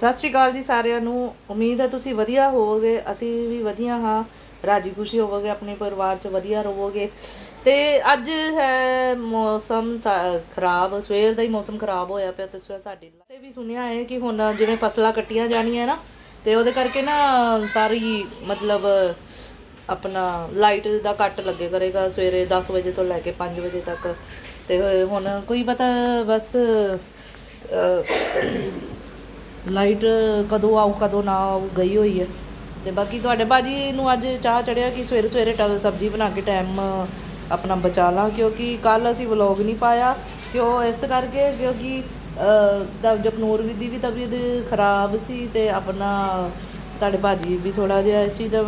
ਸਤਿ ਸ਼੍ਰੀ ਅਕਾਲ ਜੀ ਸਾਰਿਆਂ ਨੂੰ। ਉਮੀਦ ਹੈ ਤੁਸੀਂ ਵਧੀਆ ਹੋਵੋਗੇ, ਅਸੀਂ ਵੀ ਵਧੀਆ ਹਾਂ। ਰਾਜੀ ਖੁਸ਼ੀ ਹੋਵੋਗੇ, ਆਪਣੇ ਪਰਿਵਾਰ 'ਚ ਵਧੀਆ ਰਹੋਗੇ। ਤੇ ਅੱਜ ਹੈ ਮੌਸਮ ਸਾ- ਖਰਾਬ, ਸਵੇਰ ਦਾ ਹੀ ਮੌਸਮ ਖਰਾਬ ਹੋਇਆ ਪਿਆ ਤੇ ਸਵੇਰ ਸਾਡੇ ਤੇ ਵੀ ਸੁਣਿਆ ਹੈ ਕਿ ਹੁਣ ਜਿਵੇਂ ਫਸਲਾਂ ਕੱਟੀਆਂ ਜਾਣੀਆਂ ਨਾ, ਤੇ ਉਹਦੇ ਕਰਕੇ ਨਾ ਸਾਰੀ ਮਤਲਬ ਆਪਣਾ ਲਾਈਟ ਦਾ ਕੱਟ ਲੱਗੇ ਕਰੇਗਾ ਸਵੇਰੇ 10 ਵਜੇ ਤੋਂ ਲੈ ਕੇ 5 ਵਜੇ ਤੱਕ। ਤੇ ਹੁਣ ਕੋਈ ਪਤਾ ਬਸ ਲਾਈਟ ਕਦੋਂ ਆਊ ਕਦੋਂ ਨਾ ਆਊ ਗਈ ਹੋਈ ਹੈ। ਤੇ ਬਾਕੀ ਤੁਹਾਡੇ ਬਾਜੀ ਨੂੰ ਅੱਜ ਚਾਹ ਚੜਿਆ ਕਿ ਸਵੇਰੇ ਸਵੇਰੇ ਟਲ ਸਬਜ਼ੀ ਬਣਾ ਕੇ ਟਾਈਮ ਆਪਣਾ ਬਚਾ ਲਾਂ ਕਿਉਂਕਿ ਕੱਲ ਅਸੀਂ ਵਲੌਗ ਨਹੀਂ ਪਾਇਆ ਕਿਉਂ ਇਸ ਕਰਕੇ ਕਿਉਂਕਿ ਅਹ, ਜਪਨੂਰ ਵੀ ਦੀ ਵੀ ਤਬੀਅਤ ਖਰਾਬ ਸੀ ਤੇ ਆਪਣਾ ਤੁਹਾਡੇ ਬਾਜੀ ਵੀ ਥੋੜਾ ਜਿਹਾ ਇਸ ਚੀਜ਼ ਦਾ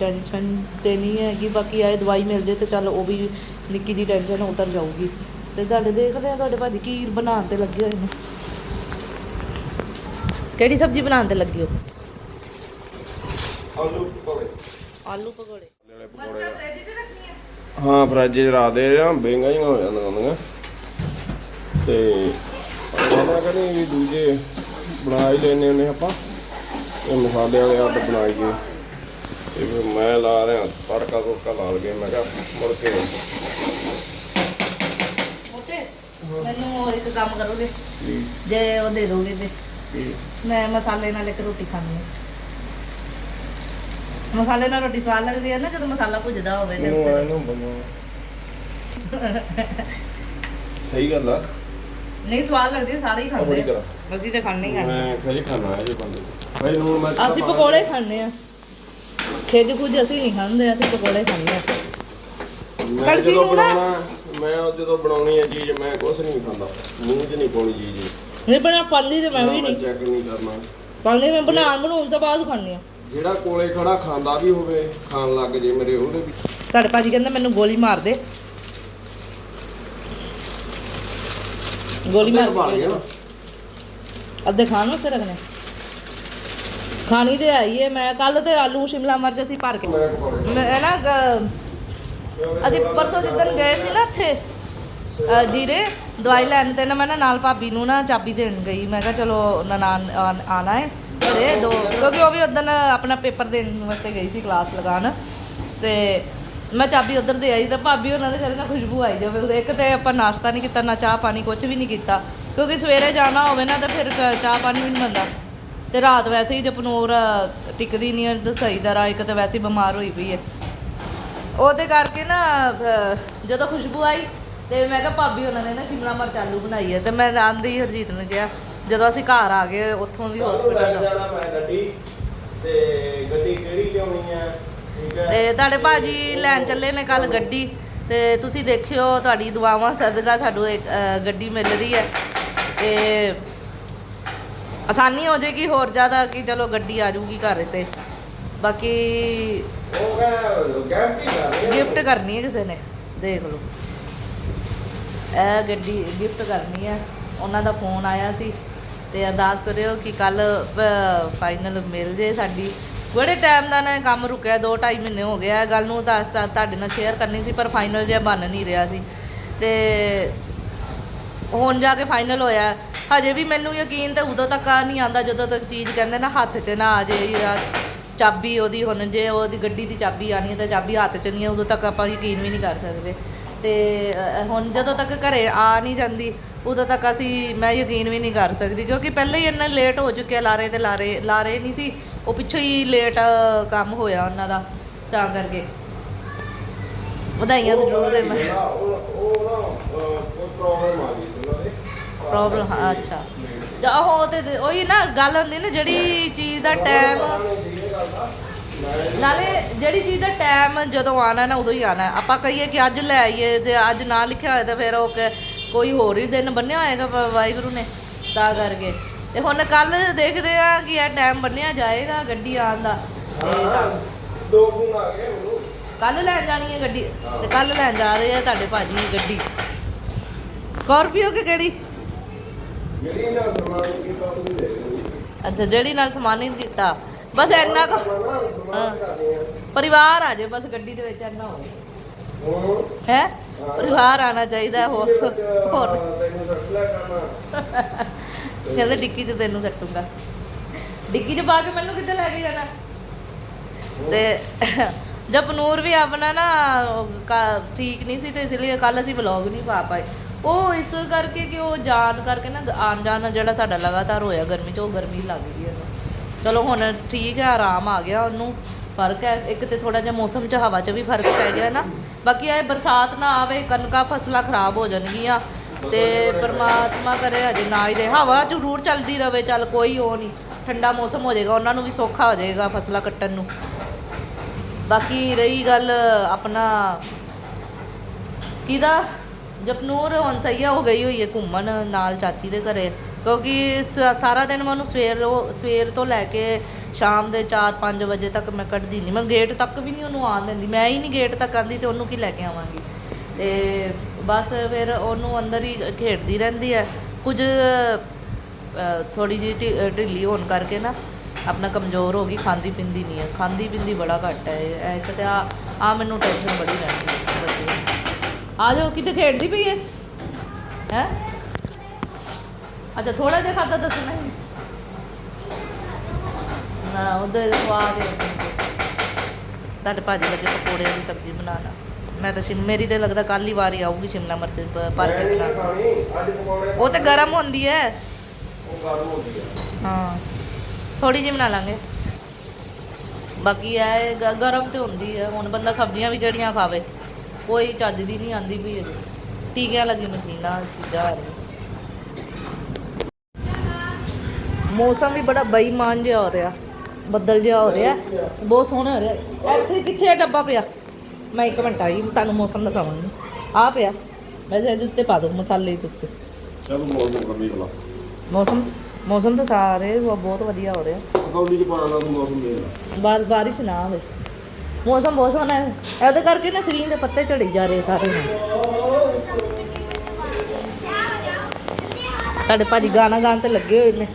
ਟੈਨਸ਼ਨ ਤੇ ਨਹੀਂ ਹੈ ਕਿ ਬਾਕੀ ਆਏ ਦਵਾਈ ਮਿਲ ਜੇ ਤੇ ਚੱਲ ਉਹ ਵੀ ਨਿੱਕੀ ਜੀ ਟੈਨਸ਼ਨ ਉਤਰ ਜਾਊਗੀ। ਤੇ ਤੁਹਾਡੇ ਦੇਖਦੇ ਆ ਤੁਹਾਡੇ ਭਾਜੀ ਕੀ ਬਣਾਉਣ ਤੇ ਲੱਗੇ ਹੋਏ ਨੇ। ਕਿਹੜੀ ਸਬਜ਼ੀ ਬਣਾਉਣ ਤੇ ਲੱਗੇ ਹੋ? ਆਲੂ ਪਕੌੜੇ। ਆਲੂ ਪਕੌੜੇ। ਪਕੌੜੇ ਹਾਂ ਫਰਿੱਜ 'ਚ ਰੱਖ ਦੇ ਆ ਬੇਂਗਾ ਹੋ ਜਾਂਦੀਆਂ ਹੁੰਦੀਆਂ। ਤੇ ਉਹਨਾਂ ਕਹਿੰਦੇ ਵੀ ਦੂਜੇ ਬਣਾ ਹੀ ਲੈਨੇ ਹੁੰਦੇ ਆਪਾਂ। ਇਹ ਮਸਾਲੇ ਵਾਲੇ ਅੱਡ ਬਣਾਈਏ ਤੇ ਫਿਰ ਮੈਂ ਲਾ ਰਿਹਾ ਤੜਕਾ ਤੁੜਕਾ ਲਾ ਲਗੇ ਮੈਂ ਕਿਹਾ ਮੁੜ ਕੇ। ਮੈਨੂੰ ਇੱਕ ਕੰਮ ਕਰੋਗੇ। ਜੇ ਉਹ ਦੇ ਦੋਗੇ ਤੇ। ਮੈਂ ਮਸਾਲੇ ਨਾਲ ਇੱਕ ਰੋਟੀ ਖਾਣੀ ਹੈ। ਮਸਾਲੇ ਨਾਲ ਰੋਟੀ ਸਵਾਦ ਲੱਗਦੀ ਹੈ ਨਾ ਜਦੋਂ ਮਸਾਲਾ ਭੁੱਜਦਾ ਹੋਵੇ ਤੇ ਇਹਨੂੰ ਆਏ ਉੱਤੇ। ਨੂੰ ਬਣਾਓ ਸਹੀ ਗੱਲ ਆ। ਨਹੀਂ ਸਵਾਦ ਲੱਗਦੀ ਸਾਰੇ ਹੀ ਉਹ ਖਾਂਦੇ। ਅਸੀਂ ਤੇ ਖਾਣੇ ਹੀ ਖਾਣੇ ਮੈਂ ਖਰੀ ਖਾਣਾ ਹੈ ਜੀ ਬੰਦੇ। ਭਾਈ ਹੁਣ ਮੈਂ ਅਸੀਂ ਪਕੌੜੇ ਖਾਣੇ ਆ। ਖੇਜ ਕੁਝ ਅਸੀਂ ਨਹੀਂ ਖਾਂਦੇ ਅਸੀਂ ਪਕੌੜੇ ਖਾਂਦੇ ਆ। ਮੈਂ ਜਦੋਂ ਬਣਾਉਣਾ ਮੈਂ ਉਹ ਜਦੋਂ ਬਣਾਉਣੀ ਹੈ ਚੀਜ਼ ਮੈਂ ਕੁਛ ਨਹੀਂ ਖਾਂਦਾ। ਮੂੰਹ 'ਚ ਨਹੀਂ ਪਾਉਣੀ ਚੀਜ਼। ਨਹੀਂ ਬਣਾ ਪਾਉਂਦੀ ਤੇ ਮੈਂ ਵੀ ਨਹੀਂ। ਚੈੱਕ ਨਹੀਂ ਕਰਨਾ। ਪਾਉਂਦੀ ਮੈਂ ਬਣਾਉਣ ਬਣਾਉਣ ਤੋਂ ਬਾਅਦ ਖਾਂਦੀ ਆ ਜਿਹੜਾ ਕੋਲੇ ਖੜਾ ਖਾਂਦਾ ਵੀ ਹੋਵੇ ਖਾਣ ਲੱਗ ਜੇ ਮੇਰੇ ਉਹਦੇ ਵੀ ਤੁਹਾਡੇ ਭਾਜੀ ਕਹਿੰਦੇ ਮੈਨੂੰ ਗੋਲੀ ਮਾਰ ਦੇ। ਗੋਲੀ ਮਾਰ ਨਾ। ਅੱਧੇ ਖਾਣ ਨੂੰ ਤੇ ਰੱਖਣੇ। ਖਾਣੀ ਤੇ ਆਈ ਹੈ ਮੈਂ ਕੱਲ ਤੇ ਆਲੂ ਸ਼ਿਮਲਾ ਮਿਰਚ ਅਸੀਂ ਭਰ ਕੇ ਮੈਂ ਨਾ ਅਸੀਂ ਪਰਸੋਂ ਜਿੱਦਣ ਗਏ ਸੀ ਨਾ ਇੱਥੇ ਅ, ਜੀਰੇ ਦਵਾਈ ਲੈਣ ਤੇ ਨਾ ਮੈਂ ਨਾ ਨਾਲ ਭਾਬੀ ਨੂੰ ਨਾ ਚਾਬੀ ਦੇਣ ਗਈ। ਮੈਂ ਕਿਹਾ ਚਲੋ ਨਨਾਣ ਆਣ- ਆਣਾ ਹੈ ਘਰੇ ਦੋ ਕਿਉਂਕਿ ਉਹ ਵੀ ਉਦੋਂ ਆਪਣਾ ਪੇਪਰ ਦੇਣ ਵਾਸਤੇ ਗਈ ਸੀ ਕਲਾਸ ਲਗਾਉਣ। ਤੇ ਮੈਂ ਚਾਬੀ ਉਧਰ ਦੇ ਆਈ ਤਾਂ ਭਾਬੀ ਉਹਨਾਂ ਦੇ ਘਰ ਨਾ ਖੁਸ਼ਬੂ ਆਈ ਜਾਵੇ। ਇੱਕ ਤੇ ਆਪਾਂ ਨਾਸ਼ਤਾ ਨਹੀਂ ਕੀਤਾ ਨਾ ਚਾਹ ਪਾਣੀ ਕੁਝ ਵੀ ਨਹੀਂ ਕੀਤਾ। ਕਿਉਂਕਿ ਸਵੇਰੇ ਜਾਣਾ ਹੋਵੇ ਨਾ ਤਾਂ ਫਿਰ ਕ- ਚਾਹ ਪਾਣੀ ਵੀ ਨਹੀਂ ਬੰਦਾ ਤੇ ਰਾਤ ਵੈਸੇ ਹੀ ਜਪਨੂਰ ਟਿਕਦੀ ਨਹੀਂ ਹੈ ਸਹੀ ਤਰ੍ਹਾਂ ਇੱਕ ਤਾਂ ਵੈਸੇ ਹੀ ਬਿਮਾਰ ਹੋਈ ਪਈ ਹੈ। ਉਹਦੇ ਕਰਕੇ ਨਾ ਅਹ, ਜਦੋਂ ਖੁਸ਼ਬੂ ਆਈ ਤੇ ਮੈਂ ਕਿਹਾ ਭਾਬੀ ਉਹਨਾਂ ਨੇ ਨਾ ਸ਼ਿਮਲਾ ਮਿਰਚ ਆਲੂ ਬਣਾਈ ਹੈ ਤੇ ਮੈਂ ਆਂਦੀ ਹਰਜੀਤ ਨੂੰ ਕਿਹਾ ਜਦੋਂ ਅਸੀਂ ਘਰ ਆ ਗਏ ਉੱਥੋਂ ਵੀ ਹਸਪੀਟਲ ਜਾਣਾ ਮੈਂ ਗੱਡੀ ਤੇ ਗੱਡੀ ਕਿਹੜੀ ਲਿਆਉਣੀ ਹੈ ਠੀਕ ਹੈ ਤੇ ਤੁਹਾਡੇ ਭਾਜੀ ਲੈਣ ਚੱਲੇ ਨੇ ਕੱਲ ਗੱਡੀ ਤੇ ਤੁਸੀਂ ਦੇਖਿਓ ਤੁਹਾਡੀ ਦੁਆਵਾਂ ਸਦਕਾ ਸਾਨੂੰ ਇੱਕ ਗੱਡੀ ਮਿਲ ਰਹੀ ਹੈ ਤੇ ਆਸਾਨੀ ਹੋ ਜਾਏਗੀ ਹੋਰ ਜ਼ਿਆਦਾ ਕਿ ਚਲੋ ਗੱਡੀ ਆ ਜਾਊਗੀ ਘਰ ਤੇ। ਬਾਕੀ ਉਹ ਕਹਿੰਦਾ ਗੈਰੰਟੀ ਕਰ ਰਹੀ। ਗਿਫਟ ਕਰਨੀ ਹੈ ਕਿਸੇ ਨੇ, ਦੇਖ ਲਓ। ਇਹ ਗੱਡੀ ਗਿਫਟ ਕਰਨੀ ਹੈ। ਉਹਨਾਂ ਦਾ ਫੋਨ ਆਇਆ ਸੀ ਤੇ ਅਰਦਾਸ ਕਰਿਓ ਕਿ ਕੱਲ ਫਾਈਨਲ ਮਿਲ ਜੇ ਸਾਡੀ। ਬੜੇ ਟਾਈਮ ਦਾ ਨਾ ਕੰਮ ਰੁਕਿਆ 2.5 ਮਹੀਨੇ ਹੋ ਗਿਆ ਗੱਲ ਨੂੰ ਤਾਂ ਤੁਹਾਡੇ ਨਾਲ ਸ਼ੇਅਰ ਕਰਨੀ ਸੀ, ਪਰ ਫਾਈਨਲ ਜਿਹਾ ਬਣ ਨਹੀਂ ਰਿਹਾ ਸੀ। ਤੇ ਹੁਣ ਜਾ ਕੇ ਫਾਈਨਲ ਹੋਇਆ। ਹਜੇ ਵੀ ਮੈਨੂੰ ਯਕੀਨ ਤੇ ਉਦੋਂ ਤੱਕ ਆ ਨਹੀਂ ਆਂਦਾ ਜਦੋਂ ਤੱਕ ਚੀਜ਼ ਕਹਿੰਦੇ ਨਾ ਹੱਥ 'ਚ ਨਾ ਆ ਜੇ ਜਾਂ ਚਾਬੀ ਉਹਦੀ ਹੁਣ ਜੇ ਉਹਦੀ ਗੱਡੀ ਦੀ ਚਾਬੀ ਆਣੀ ਹੈ ਤਾਂ ਚਾਬੀ ਹੱਥ 'ਚ ਨਹੀਂ ਹੈ ਉਦੋਂ ਤੱਕ ਆਪਾਂ ਯਕੀਨ ਵੀ ਨਹੀਂ ਕਰ ਸਕਦੇ। ਤੇ ਹੁਣ ਜਦੋਂ ਤੱਕ ਘਰੇ ਆ ਨਹੀਂ ਜਾਂਦੀ ਉਦੋਂ ਤੱਕ ਅਸੀਂ ਮੈਂ ਯਕੀਨ ਵੀ ਨਹੀਂ ਕਰ ਸਕਦੀ ਕਿਉਂਕਿ ਪਹਿਲਾਂ ਹੀ ਇੰਨਾ ਲੇਟ ਹੋ ਚੁੱਕਿਆ ਲਾਰੇ ਤੇ ਲਾਰੇ ਲਾਰੇ ਨਹੀਂ ਸੀ ਉਹ ਪਿੱਛੋਂ ਹੀ ਲੇਟ ਕੰਮ ਹੋਇਆ ਉਹਨਾਂ ਦਾ ਤਾਂ ਕਰਕੇ। ਵਧਾਈਆਂ ਜ਼ਰੂਰ ਦੇ ਮੈਂ ਉਹ ਉਹ ਨਾ ਅਹ, ਕੋਈ ਪ੍ਰੋਬਲਮ ਆ ਗਈ ਸੀ ਉਹਨਾਂ ਦੇ। ਪ੍ਰੋਬਲਮ ਅੱਛਾ। ਜਾ ਉਹ ਤੇ ਉਹੀ ਨਾ ਗੱਲ ਹੁੰਦੀ ਨਾ ਜਿਹੜੀ ਚੀਜ਼ ਦਾ ਟਾਈਮ ਨਾਲੇ ਜਿਹੜੀ ਚੀਜ਼ ਦਾ ਟਾਈਮ ਜਦੋਂ ਆਣਾ ਨਾ ਉਦੋਂ ਹੀ ਆਣਾ ਆਪਾਂ ਕਹੀਏ ਕਿ ਅੱਜ ਲੈ ਆਈਏ ਤੇ ਅੱਜ ਨਾ ਲਿਖਿਆ ਹੋਇਆ ਤਾਂ ਫਿਰ ਉਹ ਕਿ ਕੋਈ ਹੋਰ ਹੀ ਦਿਨ ਬੰਨਿਆ ਹੋਏਗਾ ਵਾ- ਵਾਹਿਗੁਰੂ ਨੇ ਤਾਂ ਕਰਕੇ। ਤੇ ਹੁਣ ਕੱਲ ਦੇਖਦੇ ਆ ਕਿ ਇਹ ਟਾਈਮ ਬੰਨਿਆ ਜਾਏਗਾ ਗੱਡੀ ਆਉਣ ਦਾ। ਤੇ ਦੋ ਫੋਨ ਆ ਗਏ ਕੱਲ ਲੈਣ ਜਾਣੀ ਹੈ ਗੱਡੀ? ਤੇ ਕੱਲ ਲੈਣ ਜਾ ਰਹੇ ਆ ਤੁਹਾਡੇ ਭਾਜੀ ਗੱਡੀ। ਸਕਾਰਪੀਓ ਕਿ ਕਿਹੜੀ? ਜਿਹੜੀ ਨਾ ਸਮਾਨ ਕੀਤਾ ਉਹ ਦੇ ਅੱਛਾ ਜਿਹੜੀ ਨਾਲ ਸਮਾਨ ਨਹੀਂ ਦਿੱਤਾ। ਬਸ ਇੰਨਾ ਕੁ। ਨਾ ਪਰਿਵਾਰ ਆ ਜਾਏ ਬਸ ਗੱਡੀ ਦੇ ਵਿੱਚ ਇੰਨਾ ਹੋਵੇ ਹੈ? ਪਰਿਵਾਰ ਆਣਾ ਚਾਹੀਦਾ, ਹੋਰ ਹੋਰ। ਤੈਨੂੰ ਸੱਟ ਕਰਨਾ ਕਹਿੰਦੇ ਡਿੱਕੀ ਚ ਤੈਨੂੰ ਸੱਟੂਗਾ। ਡਿੱਕੀ 'ਚ ਪਾ ਕੇ ਮੈਨੂੰ ਕਿੱਥੇ ਲੈ ਕੇ ਜਾਣਾ? ਤੇ ਜਪਨੂਰ ਵੀ ਆਪਣਾ ਨਾ, ਉਹ ਕਾ- ਠੀਕ ਨਹੀਂ ਸੀ ਤੇ ਇਸ ਲਈ ਕੱਲ ਅਸੀਂ ਵਲੌਗ ਨਹੀਂ ਪਾ ਪਾਏ। ਉਹ ਇਸ ਕਰਕੇ ਕਿ ਉਹ ਜਾਣ ਕਰਕੇ ਨਾ ਆਣ ਜਾਣ ਜਿਹੜਾ ਸਾਡਾ ਲਗਾਤਾਰ ਹੋਇਆ, ਗਰਮੀ 'ਚ, ਉਹ ਗਰਮੀ ਲੱਗ ਗਈ ਹੈ ਚਲੋ ਹੁਣ ਠੀਕ ਹੈ, ਆਰਾਮ ਆ ਗਿਆ ਉਹਨੂੰ। ਫ਼ਰਕ ਹੈ, ਇੱਕ ਤੇ ਥੋੜਾ ਜਿਹਾ ਮੌਸਮ 'ਚ ਹਵਾ 'ਚ ਵੀ ਫ਼ਰਕ ਪੈ ਗਿਆ ਨਾ। ਬਾਕੀ ਇਹ ਬਰਸਾਤ ਨਾ ਆਵੇ, ਕਣਕਾਂ, ਫਸਲਾਂ ਖਰਾਬ ਹੋ ਜਾਣਗੀਆਂ। ਤੇ ਪਰਮਾਤਮਾ ਕਰੇ ਹਜੇ ਨਾ ਹੀ ਦੇ ਹਵਾ ਜ਼ਰੂਰ ਚੱਲਦੀ ਰਵੇ, ਚੱਲ ਕੋਈ ਉਹ ਨਹੀਂ। ਠੰਡਾ ਮੌਸਮ ਹੋ ਜਾਏਗਾ, ਉਹਨਾਂ ਨੂੰ ਵੀ ਸੌਖਾ ਹੋ ਜਾਏਗਾ ਫਸਲਾਂ ਕੱਟਣ ਨੂੰ। ਬਾਕੀ ਰਹੀ ਗੱਲ ਆਪਣਾ, ਕਿਹਦਾ? ਜਪਨੂਰ ਹੁਣ ਸਈਆ ਹੋ ਗਈ ਹੋਈ ਹੈ ਘੁੰਮਣ ਨਾਲ ਚਾਚੀ ਦੇ ਘਰੇ। ਕਿਉਂਕਿ ਸ- ਸਾਰਾ ਦਿਨ ਮੈਂ ਉਹਨੂੰ ਸਵੇਰ ਉਹ- ਸਵੇਰ ਤੋਂ ਲੈ ਕੇ ਸ਼ਾਮ ਦੇ 4-5 ਵਜੇ ਤੱਕ ਮੈਂ ਕੱਢਦੀ ਨਹੀਂ। ਮੈਂ ਗੇਟ ਤੱਕ ਵੀ ਨਹੀਂ ਉਹਨੂੰ ਆਉਣ ਦਿੰਦੀ। ਮੈਂ ਹੀ ਨਹੀਂ ਗੇਟ ਤੱਕ ਆਂਦੀ ਤੇ ਉਹਨੂੰ ਕੀ ਲੈ ਕੇ ਆਵਾਂਗੀ। ਤੇ ਬਸ ਫਿਰ ਉਹਨੂੰ ਅੰਦਰ ਹੀ ਖੇਡਦੀ ਰਹਿੰਦੀ ਹੈ। ਕੁਝ ਥੋੜੀ ਜਿਹੀ ਢਿ- ਢਿੱਲੀ ਹੋਣ ਕਰਕੇ ਨਾ ਆਪਣਾ ਕਮਜ਼ੋਰ ਹੋ ਗਈ, ਖਾਂਦੀ ਪਿੰਦੀ ਨਹੀਂ ਹੈ। ਖਾਂਦੀ ਪਿੰਦੀ ਬੜਾ ਘੱਟ ਹੈ। ਇਹ ਇੱਕ ਤੇ ਆ ਆ ਮੈਨੂੰ ਟੈਨਸ਼ਨ ਬੜੀ ਰਹਿੰਦੀ ਹੈ। ਬੱਚੇ ਦੀ। ਆ ਜਾਓ, ਕਿਤੇ ਖੇਡਦੀ ਪਈ ਹੈ? ਹੈ? ਅੱਛਾ ਥੋੜਾ ਜਿਹਾ ਖਾਦਾ ਦੱਸਣਾ ਹੀ ਨਾ ਉਹਦੇ ਖਵਾ ਦੇ ਤੁਹਾਡੇ ਭਾਜੀ ਲੱਗੇ ਪਕੌੜਿਆਂ ਦੀ ਸਬਜ਼ੀ ਬਣਾਉਣਾ ਮੈਂ ਤਾਂ ਸ਼ਿਮ ਮੇਰੀ ਤੇ ਲੱਗਦਾ ਕੱਲ ਹੀ ਵਾਰੀ ਆਊਗੀ ਸ਼ਿਮਲਾ ਮਿਰਚ ਭਰ ਕੇ ਬਣਾ। ਉਹ ਤੇ ਗਰਮ ਹੁੰਦੀ ਹੈ ਉਹ ਗਰਮ ਹੁੰਦੀ ਆ ਹਾਂ। ਥੋੜੀ ਜਿਹੀ ਬਣਾ ਲਾਂਗੇ। ਬਾਕੀ ਗ- ਗਰਮ ਤੇ ਹੁੰਦੀ ਹੈ ਹੁਣ ਬੰਦਾ ਸਬਜ਼ੀਆਂ ਵੀ ਜਿਹੜੀਆਂ ਖਾਵੇ ਕੋਈ ਚੱਜ ਦੀ ਨਹੀਂ ਆਂਦੀ ਵੀ ਟੀਕਿਆਂ ਲੱਗੀ ਮਸ਼ੀਨਾਂ ਚੀਜ਼ਾਂ ਆ ਰਹੀਆਂ। ਮੌਸਮ ਵੀ ਬੜਾ ਬੇਈਮਾਨ ਜਿਹਾ ਹੋ ਰਿਹਾ ਬੱਦਲ ਜਿਹਾ ਹੋ ਰਿਹਾ ਬਹੁਤ ਸੋਹਣਾ ਹੋ ਰਿਹਾ। ਇੱਥੇ ਕਿੱਥੇ ਆ ਡੱਬਾ ਪਿਆ? ਮੈਂ ਇੱਕ ਮਿੰਟ ਆਈ ਤੁਹਾਨੂੰ ਮੌਸਮ ਦਿਖਾਵਾਂਗੀ। ਆ ਪਿਆ ਵੈਸੇ ਇਹਦੇ ਉੱਤੇ ਪਾ ਦੋ ਮਸਾਲੇ ਦੇ ਉੱਤੇ। ਚਲ ਮੌਸਮ ਮੌਸਮ ਮੌਸਮ ਤਾਂ ਸਾਰੇ ਬਹੁਤ ਵਧੀਆ ਹੋ ਰਿਹਾ। ਪਕੌੜੀ ਚ ਪਾਣਾ ਮੌਸਮ ਬਾਰਿਸ਼ ਨਾ ਹੋਵੇ। ਮੌਸਮ ਬਹੁਤ ਸੋਹਣਾ ਹੈ। ਇਹਦੇ ਕਰਕੇ ਨਾ ਸਰੀਰ ਦੇ ਪੱਤੇ ਝੜੀ ਜਾ ਰਹੇ ਸਾਰੇ। ਸਾਡੇ ਭਾਜੀ ਗਾਣਾ ਗਾਣ ਤੇ ਲੱਗੇ ਹੋਏ ਨੇ।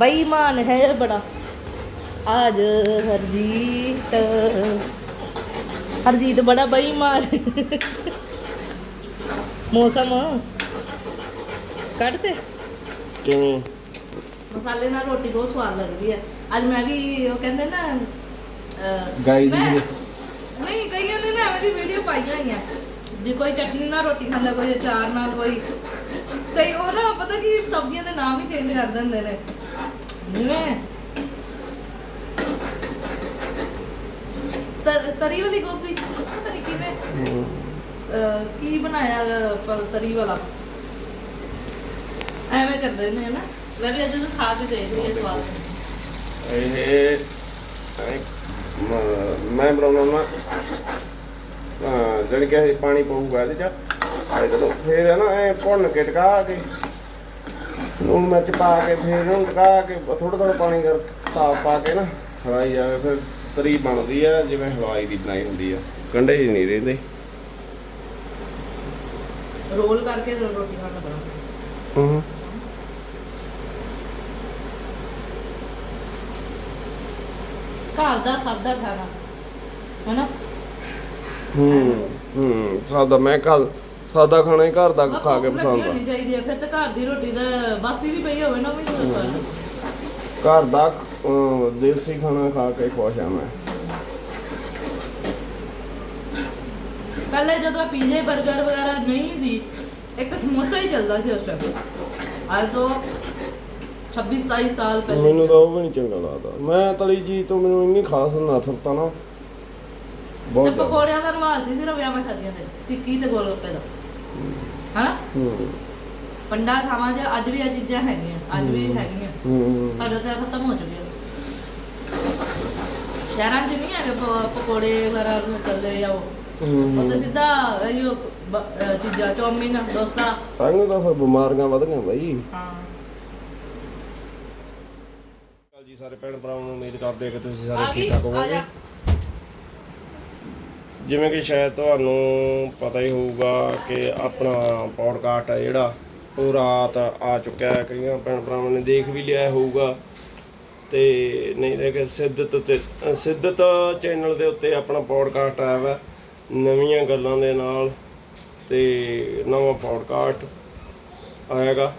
ਬੇਈਮਾਨ ਹੈ ਬੜਾ। ਆਜ ਹਰਜੀਤ। ਹਰਜੀਤ ਬੜਾ ਬੇਈਮਾਨ। ਮੌਸਮ ਕੱਢ ਤੇ ਕਿਵੇਂ? ਮਸਾਲੇ ਨਾਲ ਰੋਟੀ ਬਹੁਤ ਸਵਾਦ ਲੱਗਦੀ ਹੈ। ਅੱਜ ਮੈਂ ਵੀ ਉਹ ਕਹਿੰਦੇ ਨਾ ਇਹ- ਨਹੀਂ ਕਈਆਂ ਨੇ ਨਾ ਐਵੇਂ ਦੀ ਵੀਡੀਓ ਪਾਈਆਂ ਹੋਈਆਂ। ਜੇ ਕੋਈ ਚਟਨੀ ਨਾਲ ਰੋਟੀ ਖਾਂਦਾ ਕੋਈ ਅਚਾਰ ਨਾਲ ਕੋਈ ਕਈ ਉਹ ਨਾ ਪਤਾ ਕੀ ਸਬਜ਼ੀਆਂ ਦੇ ਨਾਮ ਹੀ ਚੇਂਜ ਕਰ ਦਿੰਦੇ ਨੇ। ਤਰ- ਤਰੀ ਵਾਲੀ ਗੋਭੀ ਪਤਾ ਨਹੀਂ ਕਿਵੇਂ ਅਹ, ਕੀ ਬਣਾਇਆ ਪਰ ਤਰੀ ਵਾਲਾ? ਐਵੇਂ ਕਰਦੇ ਨੇ ਨਾ। ਮੈਂ ਵੀ ਅੱਜ ਨੂੰ ਖਾ ਕੇ ਦੇਖ ਰਹੀ ਹਾਂ ਸਵਾਦ। ਇਹ ਮ- ਮੈਂ ਬਣਾਉਣਾ ਨਾ ਜਦ ਕਿ ਪਾਣੀ ਪਊਗਾ ਇਹਦੇ ਚ। ਆਏ ਜਦੋਂ ਫੇਰ ਹੈ ਨਾ ਐ ਭੁੰਨ ਕੇ ਟਕਾ ਕੇ ਲੂਣ ਮਿਰਚ ਪਾ ਕੇ ਫੇਰ ਇਹਨੂੰ ਟਕਾ ਕੇ ਥੋੜਾ ਥੋੜਾ ਪਾਣੀ ਕਰ ਪਾ ਪਾ ਕੇ ਨਾ ਹਲਾਈ ਜਾਵੇ ਫਿਰ ਤਰੀ ਬਣਦੀ ਆ ਜਿਵੇਂ ਹਲਵਾਈ ਦੀ ਬਣਾਈ ਹੁੰਦੀ ਆ। ਕੰਡੇ ਹੀ ਨਹੀਂ ਰਹਿੰਦੇ। ਰੋਲ ਕਰਕੇ ਰੋਟੀ ਖਾਣਾ ਬਣਾ ਹੂੰ। ਘਰ ਦਾ ਸਾਦਾ ਖਾਣਾ ਹੈਨਾ? ਹੂੰ ਹੂੰ ਸਾਦਾ ਮੈਂ ਕੱਲ ਸਾਦਾ ਖਾਣਾ ਹੀ ਘਰ ਦਾ ਖਾ ਕੇ ਪਸੰਦ ਆ। ਚਾਹੀਦੀ ਫਿਰ ਤਾਂ ਘਰ ਦੀ ਰੋਟੀ ਦਾ ਬਾਸੀ ਵੀ ਪਈ ਹੋਵੇ ਨਾ ਉਹ ਵੀ ਨਹੀਂ ਸਵਾਦ ਘਰ ਦਾ ਅਹ, ਦੇਸੀ ਖਾਣਾ ਖਾ ਕੇ ਖੁਸ਼ ਆ ਮੈਂ। ਪਹਿਲੇ ਜਦੋਂ ਪੀਜ਼ੇ 버ਗਰ ਵਗੈਰਾ ਨਹੀਂ ਸੀ ਇੱਕ ਸਮੋਸਾ ਹੀ ਚੱਲਦਾ ਸੀ ਉਸ ਟਾਈਮ ਅੱਜ ਤੋਂ 26 27 ਸਾਲ ਪਹਿਲੇ। ਮੈਨੂੰ ਤਾਂ ਉਹ ਵੀ ਨਹੀਂ ਚੰਗਾ ਲੱਗਦਾ। ਮੈਂ ਤਲੀ ਜੀ ਤੋਂ ਮੈਨੂੰ ਇੰਨੀ ਖਾਸ ਨਫ਼ਰਤ ਆ ਨਾ। ਤੇ ਬਹੁਤ ਜ਼ਿਆਦਾ। ਪਕੌੜਿਆਂ ਦਾ ਰਿਵਾਜ ਸੀ ਸਿਰਫ ਵਿਆਹਾਂ ਖਾਦੀਆਂ ਦੇ ਟਿੱਕੀ ਤੇ ਗੋਲਗੱਪੇ ਦਾ। ਹਾਂ ਹੂੰ। ਪੰਡਾ ਥਾਵਾਂ 'ਚ ਅੱਜ ਵੀ ਇਹ ਚੀਜ਼ਾਂ ਹੈਗੀਆਂ ਅੱਜ ਵੀ ਹੈਗੀਆਂ। ਹੂੰ। ਸਾਡੇ ਤਾਂ ਖਤਮ ਹੋ ਚੁੱਕੇ ਸ਼ਹਿਰਾਂ 'ਚ ਨਹੀਂ ਹੈਗੇ ਪ- ਪਕੌੜੇ ਵਗੈਰਾ ਚੱਲਦੇ ਆ ਉਹ। ਹੂੰ। ਉਹ ਤਾਂ ਸਿੱਧਾ ਇਹੋ ਬ- ਅਹ ਚੀਜ਼ਾਂ ਚੌਮਿਨ ਡੋਸਾ। ਤਾਂ ਤਾਂ ਫਿਰ ਬਿਮਾਰੀਆਂ ਵਧ ਗਈਆਂ ਬਾਈ। ਹਾਂ। ਜੀ ਸਾਰੇ ਭੈਣ ਭਰਾਵਾਂ ਨੂੰ ਉਮੀਦ ਕਰਦੇ ਹਾਂ ਕਿ ਤੁਸੀਂ ਆ ਸਾਰੇ ਗਈ? ਠੀਕ ਠਾਕ ਆ ਹੋਵੋਗੇ ਜਾ। ਜਿਵੇਂ ਕਿ ਸ਼ਾਇਦ ਤੁਹਾਨੂੰ ਪਤਾ ਹੀ ਹੋਊਗਾ ਕਿ ਆਪਣਾ ਪੌਡਕਾਸਟ ਹੈ ਜਿਹੜਾ, ਉਹ ਰਾਤ ਆ ਚੁੱਕਿਆ ਹੈ। ਕਈਆਂ ਭੈਣ ਭਰਾਵਾਂ ਨੇ ਦੇਖ ਵੀ ਲਿਆ ਹੋਊਗਾ। ਤੇ ਨਹੀਂ ਤਾਂ ਕਿ ਸਿੱਧਤ ਤੇ, ਸਿੱਧਤ ਚੈਨਲ ਦੇ ਉੱਤੇ ਆਪਣਾ ਪੌਡਕਾਸਟ ਆਇਆ ਵਾ, ਨਵੀਆਂ ਗੱਲਾਂ ਦੇ ਨਾਲ ਤੇ ਨਵਾਂ ਪੌਡਕਾਸਟ ਆਏਗਾ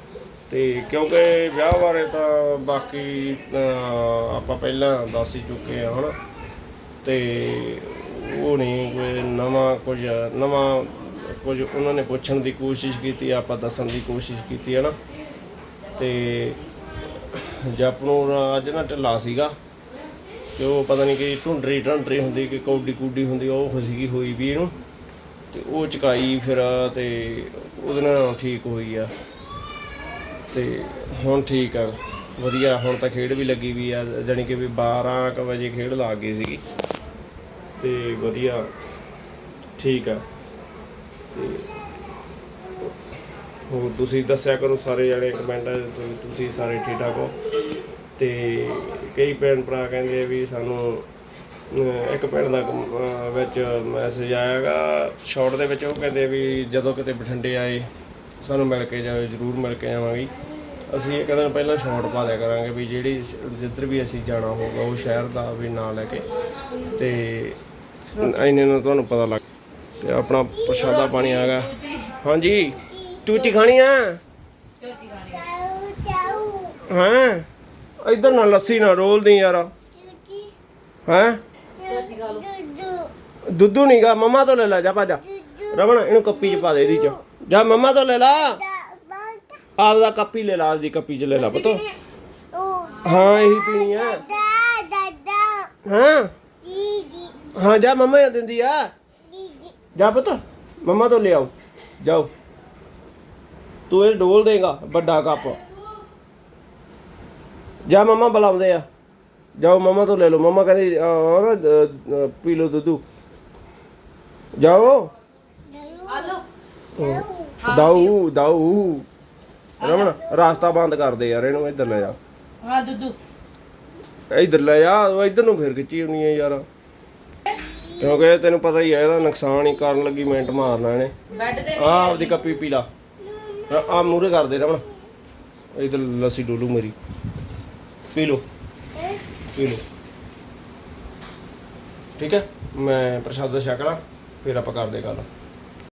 ਤੇ ਕਿਉਂਕਿ ਵਿਆਹ ਬਾਰੇ ਤਾਂ ਬਾਕੀ ਆਪਾਂ ਪਹਿਲਾਂ ਦੱਸ ਹੀ ਚੁੱਕੇ ਆ ਹਨਾ। ਤੇ ਉਹ ਨਹੀਂ, ਕੋਈ ਨਵਾਂ ਕੁਝ ਨਵਾਂ ਕੁਝ ਉਹਨਾਂ ਨੇ ਪੁੱਛਣ ਦੀ ਕੋਸ਼ਿਸ਼ ਕੀਤੀ, ਆਪਾਂ ਦੱਸਣ ਦੀ ਕੋਸ਼ਿਸ਼ ਕੀਤੀ ਹੈ ਨਾ ਤੇ ਜਪ ਨੂੰ ਅੱਜ ਨਾ ਢਿੱਲਾ ਸੀਗਾ ਤੇ ਉਹ ਪਤਾ ਨਹੀਂ ਕਿ ਢੁੰਡਰੀ, ਢੰਡਰੀ ਹੁੰਦੀ, ਕਿ ਕੌਡੀ ਕੂਡੀ ਹੁੰਦੀ, ਉਹ ਸੀਗੀ ਹੋਈ ਵੀ ਇਹਨੂੰ। ਤੇ ਉਹ ਚਕਾਈ ਫਿਰ ਤੇ ਉਹਦੇ ਨਾਲ ਠੀਕ ਹੋਈ ਆ। ਤੇ ਹੁਣ ਠੀਕ ਆ, ਵਧੀਆ, ਹੁਣ ਤਾਂ ਖੇਡ ਵੀ ਲੱਗੀ ਵੀ ਆ, ਜਾਣੀ ਕਿ ਵੀ 12 ਕੁ ਵਜੇ ਖੇਡ ਲੱਗ ਗਈ ਸੀਗੀ। ਤੇ ਵਧੀਆ। ਠੀਕ ਆ। ਤੇ ਹੋਰ ਤੁਸੀਂ ਦੱਸਿਆ ਕਰੋ ਸਾਰੇ ਜਣੇ ਕਮੈਂਟਾਂ 'ਚ ਤੁਸੀਂ ਸਾਰੇ ਠੀਕ ਠਾਕ ਹੋ? ਤੇ ਕਈ ਭੈਣ ਭਰਾ ਕਹਿੰਦੇ ਵੀ ਸਾਨੂੰ ਇੱਕ ਭੈਣ ਦਾ ਵਿੱਚ ਮੈਸੇਜ ਆਇਆਗਾ ਸ਼ਾਰਟ ਦੇ ਵਿੱਚ, ਉਹ ਕਹਿੰਦੇ ਵੀ ਜਦੋਂ ਕਿਤੇ ਬਠਿੰਡੇ ਆਏ, ਸਾਨੂੰ ਮਿਲ ਕੇ ਜਾਓ, ਜਰੂਰ ਮਿਲ ਕੇ ਆਵਾਂਗੇ। ਅਸੀਂ ਇੱਕ ਦਿਨ ਪਹਿਲਾਂ ਸ਼ਾਰਟ ਪਾ ਲਿਆ ਕਰਾਂਗੇ ਵੀ ਜਿਹੜੀ ਜਿੱਧਰ ਵੀ ਅਸੀਂ ਜਾਣਾ ਹੋਊਗਾ, ਉਹ ਸ਼ਹਿਰ ਦਾ ਵੀ ਨਾਂ ਲੈ ਕੇ। ਤੇ ਇੰਨੇ ਨੂੰ ਤੁਹਾਨੂੰ ਪਤਾ ਲੱਗ ਤੇ ਆਪਣਾ ਪ੍ਰਸ਼ਾਦਾ ਪਾਣੀ ਆ ਗਿਆ। ਹਾਂਜੀ ਚੂਚੀ ਖਾਣੀ ਆ? ਹਾਂ? ਇਧਰ ਨਾ ਲੱਸੀ ਨਾ ਰੋਲਦੀ ਯਾਰ। ਹੈਂ? ਦੁੱਧੂ ਨਹੀਂਗਾ ਮੰਮਾ ਤੋਂ ਲੈ ਲੈ ਜਾ ਭਾਜਾ ਰਮਣ ਇਹਨੂੰ ਕੱਪੀ ਚ ਪਾ ਦੇ ਇਹਦੀ ਚ। ਜਾ ਮੰਮਾ ਤੋਂ ਲੈ ਲਾ। ਆਪਦਾ ਕੱਪੀ ਲੈ ਲਾ ਆਪਦੀ ਕੱਪੀ ਚ ਲੈ ਲਾ ਪਤੋ। ਹਾਂ ਇਹੀ ਪੀਣੀ ਆ। ਹਾਂ? ਹਾਂ ਜਾ ਮੰਮਾ ਦਿੰਦੀ ਆ। ਜਾ ਪੁੱਤ ਮੰਮਾ ਤੋਂ ਲੈ ਆਓ ਜਾਓ। ਤੂੰ ਇਹ ਡੋਲ ਦੇਗਾ ਵੱਡਾ ਕੱਪ। ਜਾ ਮੰਮਾ ਬੁਲਾਉਂਦੇ ਆ। ਜਾਓ ਮੰਮਾ ਤੋਂ ਲੈ ਲਓ। ਮੰਮਾ ਕਹਿੰਦੀ ਨਾ ਅ, ਪੀ ਲਓ ਦੁੱਧੂ। ਜਾਓ। ਦਾਊ ਦਾਊ। ਰਮਣ ਰਾਸਤਾ ਬੰਦ ਕਰ ਦੇ ਯਾਰ ਇਹਨੂੰ ਇੱਧਰ ਲੈ ਜਾ। ਹਾਂ ਦੁੱਧੂ। ਇੱਧਰ ਲੈ ਜਾ ਉਹ ਇੱਧਰ ਨੂੰ ਫੇਰ ਖਿੱਚੀ ਹੋਣੀ ਹੈ ਯਾਰ। ਕਿਉਂਕਿ ਤੈਨੂੰ ਪਤਾ ਹੀ ਹੈ ਇਹਦਾ ਨੁਕਸਾਨ ਹੀ ਕਰਨ ਲੱਗੀ ਮਿੰਟ ਮਾਰਨਾ ਇਹਨੇ। ਬੈੱਡ ਤੇ ਆ ਆਪਦੀ ਕੱਪੀ ਪੀ ਲਾ। ਆ ਮੂਰੇ ਕਰ ਦੇ ਰਮਣ ਇਧਰ ਲੱਸੀ ਡੋਲੂ ਮੇਰੀ। ਪੀ ਲੋ ਪੀ ਲੋ ਠੀਕ ਹੈ? ਮੈਂ ਪ੍ਰਸ਼ਾਦਾ ਛਕ ਲਾਂ ਫਿਰ ਆਪਾਂ ਕਰਦੇ ਗੱਲ।